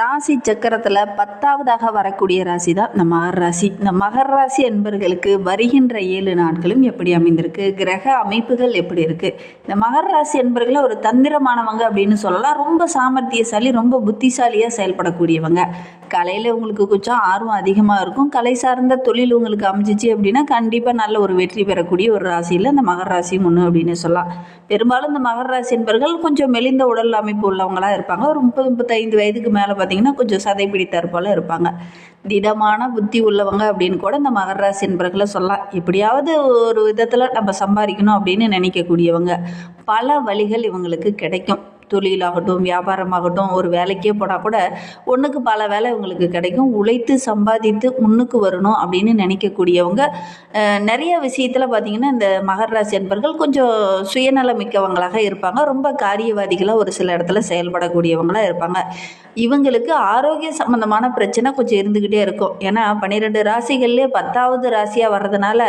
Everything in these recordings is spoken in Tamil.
ராசி சக்கரத்தில் பத்தாவதாக வரக்கூடிய ராசி தான் இந்த மகர் ராசி. இந்த மகர ராசி என்பர்களுக்கு வருகின்ற ஏழு நாட்களும் எப்படி அமைந்திருக்கு? கிரக அமைப்புகள் எப்படி இருக்கு? இந்த மகர ராசி என்பர்களை ஒரு தந்திரமானவங்க அப்படின்னு சொல்லலாம். ரொம்ப சாமர்த்தியசாலி ரொம்ப புத்திசாலியாக செயல்படக்கூடியவங்க. கலையில் உங்களுக்கு கொஞ்சம் ஆர்வம் அதிகமாக இருக்கும். கலை சார்ந்த தொழில் உங்களுக்கு அமைஞ்சிச்சு அப்படின்னா கண்டிப்பாக நல்ல ஒரு வெற்றி பெறக்கூடிய ஒரு ராசியில் இந்த மகர ராசி ஒன்று அப்படின்னு சொல்லலாம். பெரும்பாலும் இந்த மகர ராசி என்பர்கள் கொஞ்சம் மெலிந்த உடல் அமைப்பு உள்ளவங்களா இருப்பாங்க. ஒரு முப்பது முப்பத்தைந்து வயதுக்கு மேலே பார்த்தீங்கன்னா கொஞ்சம் சதை பிடித்தார் போல் இருப்பாங்க. திடமான புத்தி உள்ளவங்க அப்படின்னு கூட இந்த மகராசி என்பர்களை சொல்லலாம். எப்படியாவது ஒரு விதத்தில் நம்ம சம்பாதிக்கணும் அப்படின்னு நினைக்கக்கூடியவங்க பல வழிகள் இவங்களுக்கு கிடைக்கும். தொழிலாகட்டும் வியாபாரமாகட்டும் ஒரு வேலைக்கே போனால் கூட ஒன்றுக்கு பல வேலை இவங்களுக்கு கிடைக்கும். உழைத்து சம்பாதித்து முன்னுக்கு வரணும் அப்படின்னு நினைக்கக்கூடியவங்க நிறைய விஷயத்தில் பார்த்திங்கன்னா இந்த மகர் ராசி என்பர்கள் கொஞ்சம் சுயநலமிக்கவங்களாக இருப்பாங்க. ரொம்ப காரியவாதிகளாக ஒரு சில இடத்துல செயல்படக்கூடியவங்களாக இருப்பாங்க. இவங்களுக்கு ஆரோக்கிய சம்பந்தமான பிரச்சனை கொஞ்சம் இருந்துக்கிட்டே இருக்கும். ஏன்னா பன்னிரெண்டு ராசிகள்லேயே பத்தாவது ராசியாக வர்றதுனால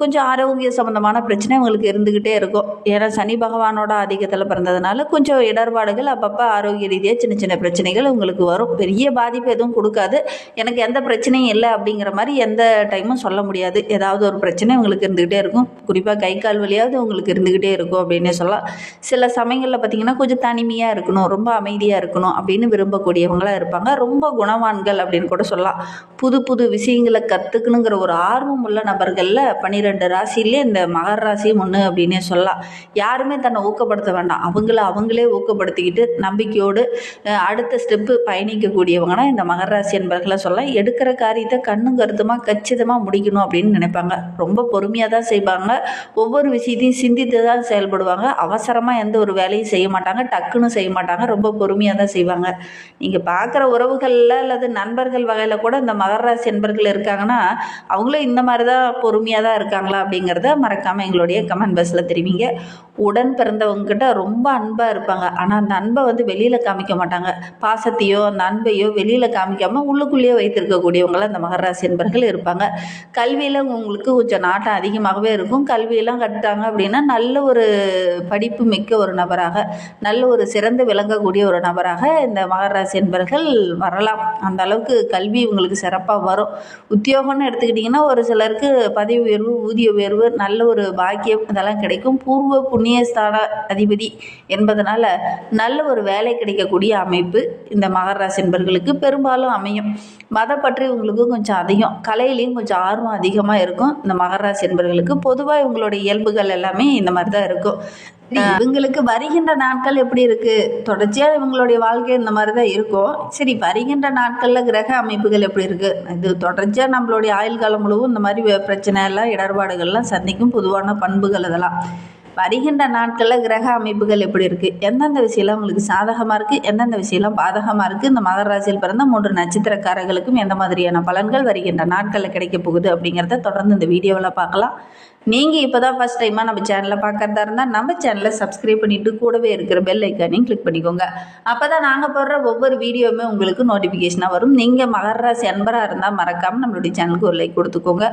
கொஞ்சம் ஆரோக்கிய சம்பந்தமான பிரச்சனை இவங்களுக்கு இருந்துக்கிட்டே இருக்கும். ஏன்னா சனி பகவானோட ஆதிக்கத்தில் பிறந்ததுனால கொஞ்சம் கொஞ்சம் இடர்பாடுகள் அப்பப்போ ஆரோக்கிய ரீதியாக சின்ன சின்ன பிரச்சனைகள் உங்களுக்கு வரும். பெரிய பாதிப்பு எதுவும் கொடுக்காது. எனக்கு எந்த பிரச்சனையும் இல்லை அப்படிங்கிற மாதிரி எந்த டைமும் சொல்ல முடியாது. ஏதாவது ஒரு பிரச்சனை உங்களுக்கு இருந்துக்கிட்டே இருக்கும். குறிப்பாக கை கால் வழியாவது உங்களுக்கு இருந்துக்கிட்டே இருக்கும் அப்படின்னே சொல்லலாம். சில சமயங்களில் பார்த்தீங்கன்னா கொஞ்சம் தனிமையாக இருக்கணும் ரொம்ப அமைதியாக இருக்கணும் அப்படின்னு விரும்பக்கூடியவங்களாக இருப்பாங்க. ரொம்ப குணவான்கள் அப்படின்னு கூட சொல்லலாம். புது புது விஷயங்களை கற்றுக்கணுங்கிற ஒரு ஆர்வம் உள்ள நபர்களில் பன்னிரெண்டு ராசியிலே இந்த மகர ராசியும் ஒன்று அப்படின்னே சொல்லலாம். யாருமே தன்னை ஊக்கப்படுத்த வேண்டாம். அவங்கள அவங்களே ஊக்கப்படுத்திக்கிட்டு நம்பிக்கையோடு அடுத்த ஸ்டெப்பு பயணிக்கக்கூடியவங்கன்னா இந்த மகர ராசி என்பர்களை சொல்லலாம் எடுக்கிற காரியத்தை கண்ணும் கருத்துமாக கச்சிதமாக முடிக்கணும் அப்படின்னு நினைப்பாங்க. ரொம்ப பொறுமையாக தான் செய்வாங்க. ஒவ்வொரு விஷயத்தையும் சிந்தித்து தான் செயல்படுவாங்க. அவசரமாக எந்த ஒரு வேலையும் செய்ய மாட்டாங்க. டக்குன்னு செய்ய மாட்டாங்க. ரொம்ப பொறுமையாக தான் செய்வாங்க. நீங்கள் பார்க்குற உறவுகளில் அல்லது நண்பர்கள் வகையில் கூட இந்த மகர ராசி என்பர்கள் இருக்காங்கன்னா அவங்களும் இந்த மாதிரி தான் பொறுமையாக தான் இருக்காங்களா அப்படிங்கிறத மறக்காமல் எங்களுடைய கமெண்ட் பாக்ஸில் தெரிவிங்க. உடன் பிறந்தவங்ககிட்ட ரொம்ப அன்பாக இருப்பாங்க ஆனால் அந்த அன்பை வந்து வெளியில் காமிக்க மாட்டாங்க. பாசத்தையோ அந்த அன்பையோ வெளியில் காமிக்காமல் உள்ளுக்குள்ளேயே வைத்திருக்கக்கூடியவங்களாம் அந்த மகராசி என்பர்கள் இருப்பாங்க. கல்வியில் உங்களுக்கு கொஞ்சம் நாட்டம் அதிகமாகவே இருக்கும். கல்வியெல்லாம் கட்டாங்க அப்படின்னா நல்ல ஒரு படிப்பு மிக்க ஒரு நபராக நல்ல ஒரு சிறந்து விளங்கக்கூடிய ஒரு நபராக இந்த மகராசி என்பர்கள் வரலாம். அந்த அளவுக்கு கல்வி உங்களுக்கு சிறப்பாக வரும். உத்தியோகம்னு எடுத்துக்கிட்டிங்கன்னா ஒரு சிலருக்கு பதவி உயர்வு ஊதிய உயர்வு நல்ல ஒரு பாக்கியம் இதெல்லாம் கிடைக்கும். பூர்வ புண்ணியஸ்தான அதிபதி என்பதனால் நல்ல ஒரு வேலை கிடைக்கக்கூடிய அமைப்பு இந்த மகர ராசி என்பர்களுக்கு பெரும்பாலும் அமையும். மதம் பற்றி உங்களுக்கு கொஞ்சம் அதிகம் கலையிலையும் கொஞ்சம் ஆர்வம் அதிகமாக இருக்கும். இந்த மகர ராசி என்பர்களுக்கு பொதுவாக இவங்களுடைய இயல்புகள் எல்லாமே இந்த மாதிரி தான் இருக்கும் இவங்களுக்கு வருகின்ற நாட்கள் எப்படி இருக்கு? தொடர்ச்சியா இவங்களுடைய வாழ்க்கை இந்த மாதிரி தான் இருக்கும். சரி வருகின்ற நாட்கள்ல கிரக அமைப்புகள் எப்படி இருக்கு? இது தொடர்ச்சியா நம்மளுடைய ஆயுள் காலம் முழுவதும் இந்த மாதிரி பிரச்சனை எல்லாம் இடர்பாடுகள்லாம் சந்திக்கும் பொதுவான பண்புகள் இதெல்லாம் வருகின்ற நாட்களில் கிரக அமைப்புகள் எப்படி இருக்குது எந்தெந்த விஷயம்லாம் உங்களுக்கு சாதகமாக இருக்குது எந்தெந்த விஷயம்லாம் பாதகமாக இருக்குது இந்த மகர ராசியில் பிறந்த மூன்று நட்சத்திரக்காரர்களுக்கும் எந்த மாதிரியான பலன்கள் வருகின்ற நாட்களில் கிடைக்க போகுது அப்படிங்கிறத தொடர்ந்து இந்த வீடியோவில் பார்க்கலாம். நீங்கள் இப்போ தான் ஃபஸ்ட் டைமாக நம்ம சேனலை பார்க்குறதா இருந்தால் நம்ம சேனலை சப்ஸ்கிரைப் பண்ணிவிட்டு கூடவே இருக்கிற பெல் ஐக்கானையும் கிளிக் பண்ணிக்கோங்க. அப்போ தான் நாங்கள் போடுற ஒவ்வொரு வீடியோவுமே உங்களுக்கு நோட்டிஃபிகேஷனாக வரும். நீங்கள் மகர ராசி அன்பராக இருந்தால் மறக்காமல் நம்மளுடைய சேனலுக்கு ஒரு லைக் கொடுத்துக்கோங்க.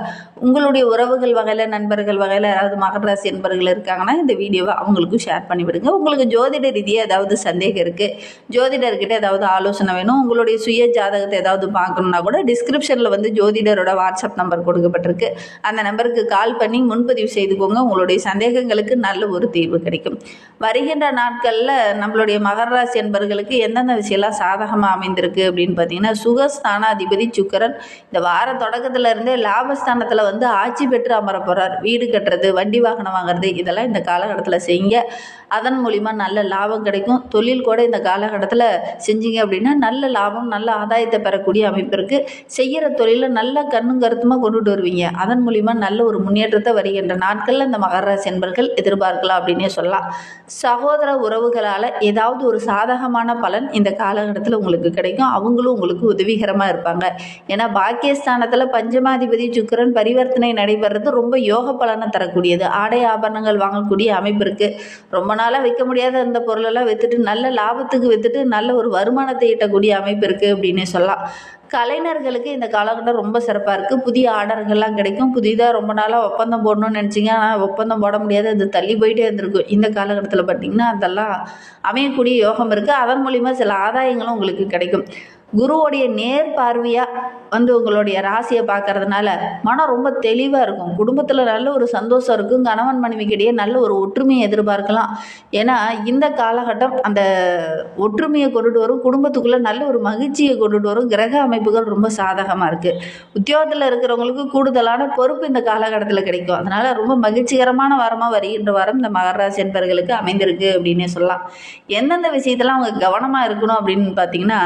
உங்களுடைய உறவுகள் வகையில் நண்பர்கள் வகையில் யாராவது மகர ராசி அன்பர்கள் இருக்காங்கன்னா இந்த வீடியோவை அவங்களுக்கும் ஷேர் பண்ணிவிடுங்க உங்களுக்கு ஜோதிட ரீதியாக ஏதாவது சந்தேகம் இருக்குது ஜோதிடர்கிட்ட ஏதாவது ஆலோசனை வேணும் உங்களுடைய சுய ஜாதகத்தை ஏதாவது பார்க்கணுன்னா கூட டிஸ்கிரிப்ஷனில் வந்து ஜோதிடரோட வாட்ஸ்அப் நம்பர் கொடுக்கப்பட்டிருக்கு. அந்த நம்பருக்கு கால் பண்ணி முன் முன்பதிவு செய்துக்கோங்க. உங்களுடைய சந்தேகங்களுக்கு நல்ல ஒரு தீர்வு கிடைக்கும். வருகின்ற நாட்களில் நம்மளுடைய மகர ராசி என்பர்களுக்கு எந்தெந்த விஷயம்லாம் சாதகமாக அமைந்திருக்கு அப்படின்னு பார்த்தீங்கன்னா சுகஸ்தானாதிபதி சுக்கரன் இந்த வார தொடக்கத்துல இருந்தே லாபஸ்தானத்தில் வந்து ஆட்சி பெற்று அமர போகிறார் வீடு கட்டுறது வண்டி வாகனம் வாங்குறது இதெல்லாம் இந்த காலகட்டத்தில் செய்யுங்க. அதன் மூலிமா நல்ல லாபம் கிடைக்கும். தொழில் கூட இந்த காலகட்டத்தில் செஞ்சீங்க அப்படின்னா நல்ல லாபம் நல்ல ஆதாயத்தை பெறக்கூடிய அமைப்பு இருக்குது செய்கிற தொழிலை நல்ல கண்ணும் கருத்துமாக கொண்டுட்டு வருவீங்க. அதன் மூலிமா நல்ல ஒரு முன்னேற்றத்தை வருகின்ற நாட்களில் இந்த மகர ராசி என்பர்கள் எதிர்பார்க்கலாம் அப்படின்னே சொல்லலாம். சகோதர உறவுகளால் ஏதாவது ஒரு சாதகமான பலன் இந்த காலகட்டத்தில் உங்களுக்கு கிடைக்கும். அவங்களும் உங்களுக்கு உதவிகரமாக இருப்பாங்க. ஏன்னா பாக்கியஸ்தானத்தில் பஞ்சமாதிபதி சுக்கரன் பரிவர்த்தனை நடைபெறது ரொம்ப யோக பலனை தரக்கூடியது. ஆடை ஆபரணங்கள் வாங்கக்கூடிய அமைப்பு இருக்குது ரொம்ப நாளாக விற்க முடியாத அந்த பொருளெல்லாம் விற்றுட்டு நல்ல லாபத்துக்கு விற்றுட்டு நல்ல ஒரு வருமானத்தை ஈட்டக்கூடிய அமைப்பு இருக்குது அப்படின்னு சொல்லலாம். கலைஞர்களுக்கு இந்த காலகட்டம் ரொம்ப சிறப்பாக இருக்குது புதிய ஆர்டர்கள்லாம் கிடைக்கும். புதிதாக ரொம்ப நாளாக ஒப்பந்தம் போடணும்னு நினச்சிங்க. ஆனால் ஒப்பந்தம் போட முடியாது. அது தள்ளி போயிட்டே இருந்திருக்கும். இந்த காலகட்டத்தில் பார்த்திங்கன்னா அதெல்லாம் அமையக்கூடிய யோகம் இருக்குது அதன் மூலிமா சில ஆதாயங்களும் உங்களுக்கு கிடைக்கும். குருவோடைய நேர் பார்வையாக வந்து உங்களுடைய ராசியை பார்க்கறதுனால மனம் ரொம்ப தெளிவாக இருக்கும். குடும்பத்தில் நல்ல ஒரு சந்தோஷம் இருக்கும். கணவன் மனைவிக்கிடையே நல்ல ஒரு ஒற்றுமையை எதிர்பார்க்கலாம். ஏன்னா இந்த காலகட்டம் அந்த ஒற்றுமையை கொண்டுட்டு வரும். குடும்பத்துக்குள்ளே நல்ல ஒரு மகிழ்ச்சியை கொண்டுட்டு வரும். கிரக அமைப்புகள் ரொம்ப சாதகமாக இருக்குது உத்தியோகத்தில் இருக்கிறவங்களுக்கு கூடுதலான பொறுப்பு இந்த காலகட்டத்தில் கிடைக்கும். அதனால் ரொம்ப மகிழ்ச்சிகரமான வாரமாக வருகின்ற வாரம் இந்த மகராசி என்பர்களுக்கு அமைந்திருக்கு அப்படின்னே சொல்லலாம். எந்தெந்த விஷயத்தெல்லாம் அவங்க கவனமாக இருக்கணும் அப்படின்னு பார்த்தீங்கன்னா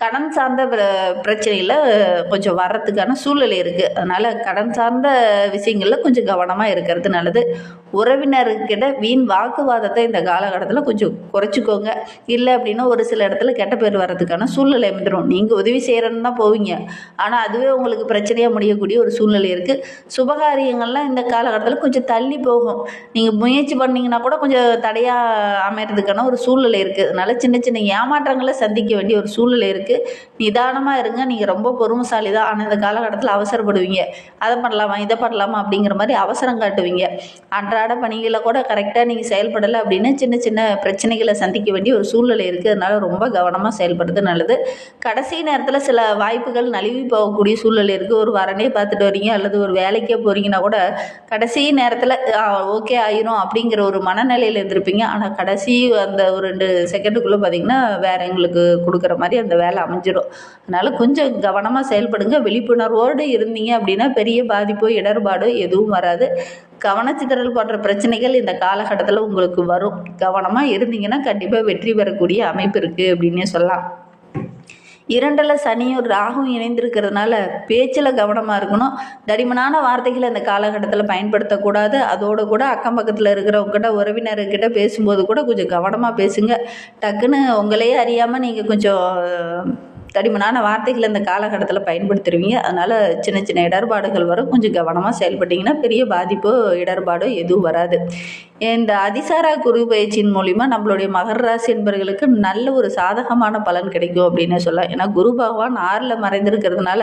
கடன் சார்ந்த பிர- பிரச்சனையில் கொஞ்சம் வர்றதுக்கான சூழ்நிலை இருக்குது அதனால் கடன் சார்ந்த விஷயங்களில் கொஞ்சம் கவனமாக இருக்கிறது நல்லது. உறவினர்கிட்ட வீண் வாக்குவாதத்தை இந்த காலகட்டத்தில் கொஞ்சம் குறைச்சிக்கோங்க. இல்லை அப்படின்னா ஒரு சில இடத்துல கெட்ட பேர் வர்றதுக்கான சூழ்நிலை அமைந்துடும் நீங்கள் உதவி செய்கிறன்னு தான் போவீங்க. ஆனால் அதுவே உங்களுக்கு பிரச்சனையாக முடியக்கூடிய ஒரு சூழ்நிலை இருக்குது சுபகாரியங்கள்லாம் இந்த காலகட்டத்தில் கொஞ்சம் தள்ளி போகும். நீங்கள் முயற்சி பண்ணீங்கன்னா கூட கொஞ்சம் தடையாக அமையறதுக்கான ஒரு சூழ்நிலை இருக்குது அதனால் சின்ன சின்ன ஏமாற்றங்களை சந்திக்க வேண்டிய ஒரு சூழ்நிலை இருக்குது நிதானமாக இருங்க. நீங்கள் ரொம்ப பொறுமைசாலி தான். ஆனால் இந்த காலகட்டத்தில் அவசரப்படுவீங்க. அதை பண்ணலாமா? இதை பண்ணலாமா? அப்படிங்கிற மாதிரி அவசரம் காட்டுவீங்க. அன்றாட பணிகளை கூட கரெக்டாக நீங்கள் செயல்படலை அப்படின்னு சின்ன சின்ன பிரச்சனைகளை சந்திக்க வேண்டிய ஒரு சூழ்நிலை இருக்குது அதனால் ரொம்ப கவனமாக செயல்படுறது நல்லது. கடைசி நேரத்தில் சில வாய்ப்புகள் நழுவி போகக்கூடிய சூழ்நிலை இருக்குது ஒரு வரனே பார்த்துட்டு வரீங்க அல்லது ஒரு வேலைக்கே போகிறீங்கன்னா கூட கடைசி நேரத்தில் ஓகே ஆயிரும் அப்படிங்கிற ஒரு மனநிலையில் இருந்திருப்பீங்க. ஆனால் கடைசி அந்த ஒரு ரெண்டு செகண்டுக்குள்ளே பார்த்தீங்கன்னா வேறு எங்களுக்கு கொடுக்குற மாதிரி அந்த வேலை அமைஞ்சிடும் அதனால் கொஞ்சம் கவனமாக செயல்படுங்க. விழிப்புணர்வோடு இருந்தீங்க அப்படின்னா பெரிய பாதிப்போ இடர்பாடோ எதுவும் வராது. கவனச்சிதறல் போன்ற பிரச்சனைகள் இந்த காலகட்டத்தில் உங்களுக்கு வரும். கவனமாக இருந்தீங்கன்னா கண்டிப்பாக வெற்றி பெறக்கூடிய அமைப்பு இருக்குது அப்படின்னே சொல்லலாம். இரண்டில் சனியும் ராகும் இணைந்திருக்கிறதுனால பேச்சில் கவனமாக இருக்கணும். தடிமனான வார்த்தைகளை இந்த காலகட்டத்தில் பயன்படுத்தக்கூடாது. அதோடு கூட அக்கம் பக்கத்தில் இருக்கிறவங்ககிட்ட உறவினர்கிட்ட பேசும்போது கூட கொஞ்சம் கவனமாக பேசுங்க. டக்குன்னு உங்களையே அறியாமல் நீங்கள் கொஞ்சம் தடிமனான வார்த்தைகளை இந்த காலகட்டத்தில் பயன்படுத்துருவீங்க. அதனால் சின்ன சின்ன இடர்பாடுகள் வரும். கொஞ்சம் கவனமாக செயல்பட்டிங்கன்னா பெரிய பாதிப்போ இடர்பாடோ எதுவும் வராது. இந்த அதிசாரா குரு பயிற்சியின் மூலிமா நம்மளுடைய மகர ராசி என்பவர்களுக்கு நல்ல ஒரு சாதகமான பலன் கிடைக்கும் அப்படின்னு சொல்லலாம். ஏன்னா குரு பகவான் ஆறில் மறைந்திருக்கிறதுனால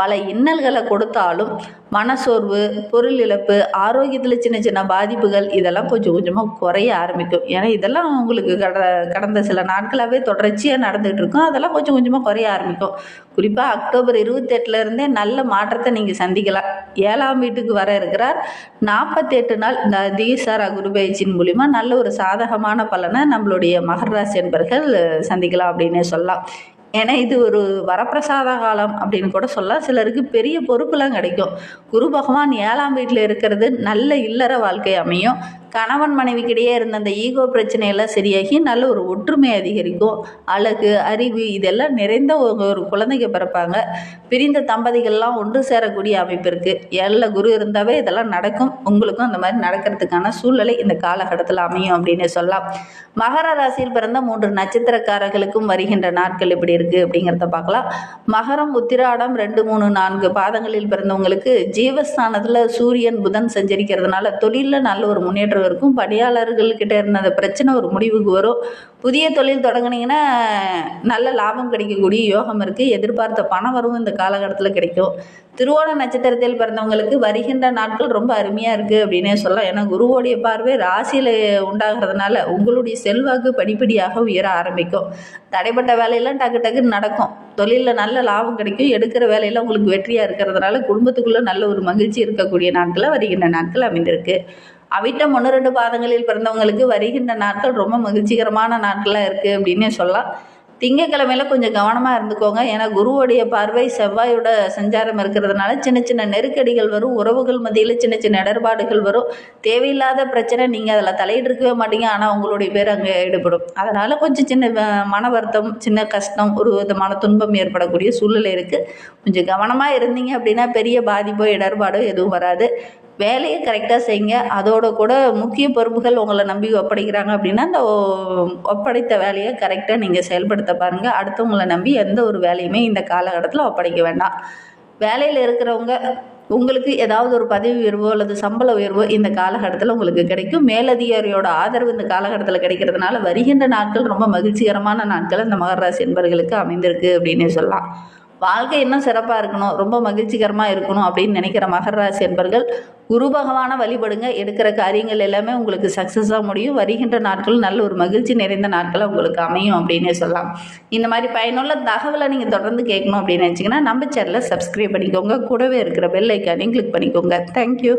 பல இன்னல்களை கொடுத்தாலும் மனசோர்வு பொருள் இழப்பு ஆரோக்கியத்தில் சின்ன சின்ன பாதிப்புகள் இதெல்லாம் கொஞ்சம் கொஞ்சமாக குறைய ஆரம்பிக்கும். ஏன்னா இதெல்லாம் உங்களுக்கு கட கடந்த சில நாட்களாகவே தொடர்ச்சியாக நடந்துகிட்டு இருக்கும் அதெல்லாம் கொஞ்சம் கொஞ்சமாக குறைய ஆரம்பிக்கும். குறிப்பாக அக்டோபர் இருபத்தெட்டுலேருந்தே நல்ல மாற்றத்தை நீங்கள் சந்திக்கலாம். ஏழாம் வீட்டுக்கு வர இருக்கிறார். நாற்பத்தெட்டு நாள் இந்த தீசாரா குரு பயிற்சியின் மூலிமா நல்ல ஒரு சாதகமான பலனை நம்மளுடைய மகர ராசி என்பர்கள் சந்திக்கலாம் அப்படின்னே சொல்லலாம். ஏன்னா இது ஒரு வரப்பிரசாத காலம் அப்படின்னு கூட சொல்ல சிலருக்கு பெரிய பொறுப்புலாம் கிடைக்கும். குரு பகவான் ஏழாம் வீட்டில் இருக்கிறது நல்ல இல்லற வாழ்க்கை அமையும். கணவன் மனைவிக்கிடையே இருந்த அந்த ஈகோ பிரச்சனையெல்லாம் சரியாகி நல்ல ஒரு ஒற்றுமை அதிகரிக்கும். அழகு அறிவு இதெல்லாம் நிறைந்த ஒரு குழந்தைங்க பிறப்பாங்க. பிரிந்த தம்பதிகள்லாம் ஒன்று சேரக்கூடிய அமைப்பு இருக்குது ஏழில் குரு இருந்தாவே இதெல்லாம் நடக்கும். உங்களுக்கும் அந்த மாதிரி நடக்கிறதுக்கான சூழ்நிலை இந்த காலகட்டத்தில் அமையும் அப்படின்னு சொல்லலாம். மகர ராசியில் பிறந்த மூன்று நட்சத்திரக்காரர்களுக்கும் வருகின்ற நாட்கள் எப்படி இருக்குது அப்படிங்கிறத பார்க்கலாம். மகரம் உத்திராடம் ரெண்டு மூணு நான்கு பாதங்களில் பிறந்தவங்களுக்கு ஜீவஸ்தானத்தில் சூரியன் புதன் சஞ்சரிக்கிறதுனால தொழிலில் நல்ல ஒரு முன்னேற்றம் வரைக்கும் பணியாளர்கள்கிட்ட இருந்த அந்த பிரச்சனை ஒரு முடிவுக்கு வரும். புதிய தொழில் தொடங்கினீங்கன்னா நல்ல லாபம் கிடைக்கக்கூடிய யோகம் இருக்குது எதிர்பார்த்த பணம் வரவும் இந்த காலகட்டத்தில் கிடைக்கும். திருவோண நட்சத்திரத்தில் பிறந்தவங்களுக்கு வருகின்ற நாட்கள் ரொம்ப அருமையாக இருக்குது அப்படின்னே சொல்லலாம். ஏன்னா குருவோடைய பார்வை ராசியில் உண்டாகிறதுனால உங்களுடைய செல்வாக்கு படிப்படியாக உயர ஆரம்பிக்கும். தடைப்பட்ட வேலையெல்லாம் டக்கு டக்குன்னு நடக்கும். தொழிலில் நல்ல லாபம் கிடைக்கும். எடுக்கிற வேலையெல்லாம் உங்களுக்கு வெற்றியாக இருக்கிறதுனால குடும்பத்துக்குள்ளே நல்ல ஒரு மகிழ்ச்சி இருக்கக்கூடிய நாட்களாக வருகின்ற நாட்கள் அமைந்திருக்கு. அவிட்டம் ஒன்று ரெண்டு பாதங்களில் பிறந்தவங்களுக்கு வருகின்ற நாட்கள் ரொம்ப மகிழ்ச்சிகரமான நாட்களாக இருக்குது அப்படின்னே சொல்லலாம். திங்கக்கிழமையில கொஞ்சம் கவனமாக இருந்துக்கோங்க. ஏன்னா குருவுடைய பார்வை செவ்வாயோட சஞ்சாரம் இருக்கிறதுனால சின்ன சின்ன நெருக்கடிகள் வரும். உறவுகள் மத்தியில் சின்ன சின்ன இடர்பாடுகள் வரும். தேவையில்லாத பிரச்சனை நீங்கள் அதில் தலையிட்டிருக்கவே மாட்டீங்க. ஆனால் உங்களுடைய பேர் அங்கே ஈடுபடும். அதனால் கொஞ்சம் சின்ன மன வருத்தம் சின்ன கஷ்டம் ஒரு விதமான துன்பம் ஏற்படக்கூடிய சூழ்நிலை இருக்குது கொஞ்சம் கவனமாக இருந்தீங்க அப்படின்னா பெரிய பாதிப்போ இடர்பாடோ எதுவும் வராது. வேலையை கரெக்டாக செய்யுங்க. அதோட கூட முக்கிய பொறுப்புகள் உங்களை நம்பி ஒப்படைக்கிறாங்க அப்படின்னா அந்த ஒ- ஒப்படைத்த வேலையை கரெக்டாக நீங்கள் செயல்படுத்த பாருங்கள் அடுத்தவங்களை நம்பி எந்த ஒரு வேலையுமே இந்த காலகட்டத்தில் ஒப்படைக்க வேண்டாம். வேலையில் இருக்கிறவங்க உங்களுக்கு ஏதாவது ஒரு பதவி உயர்வோ அல்லது சம்பள உயர்வோ இந்த காலகட்டத்தில் உங்களுக்கு கிடைக்கும். மேலதிகாரியோட ஆதரவு இந்த காலகட்டத்தில் கிடைக்கிறதுனால வருகின்ற நாட்கள் ரொம்ப மகிழ்ச்சிகரமான நாட்கள். இந்த மகராசி என்பர்களுக்கு என்பவர்களுக்கு அமைந்திருக்கு அப்படின்னு சொல்லலாம். வாழ்க்கை இன்னும் சிறப்பாக இருக்கணும் ரொம்ப மகிழ்ச்சிகரமாக இருக்கணும் அப்படின்னு நினைக்கிற மகர ராசி என்பர்கள் குரு பகவானை வழிபடுங்க. எடுக்கிற காரியங்கள் எல்லாமே உங்களுக்கு சக்ஸஸாக முடியும். வருகின்ற நாட்கள் நல்ல ஒரு மகிழ்ச்சி நிறைந்த நாட்கள் உங்களுக்கு அமையும் அப்படின்னே சொல்லலாம். இந்த மாதிரி பயனுள்ள தகவலை நீங்கள் தொடர்ந்து கேட்கணும் அப்படின்னு நினச்சிங்கன்னா நம்ம சேனலை சப்ஸ்கிரைப் பண்ணிக்கோங்க. கூடவே இருக்கிற பெல் ஐக்கானையும் கிளிக் பண்ணிக்கோங்க. தேங்க்யூ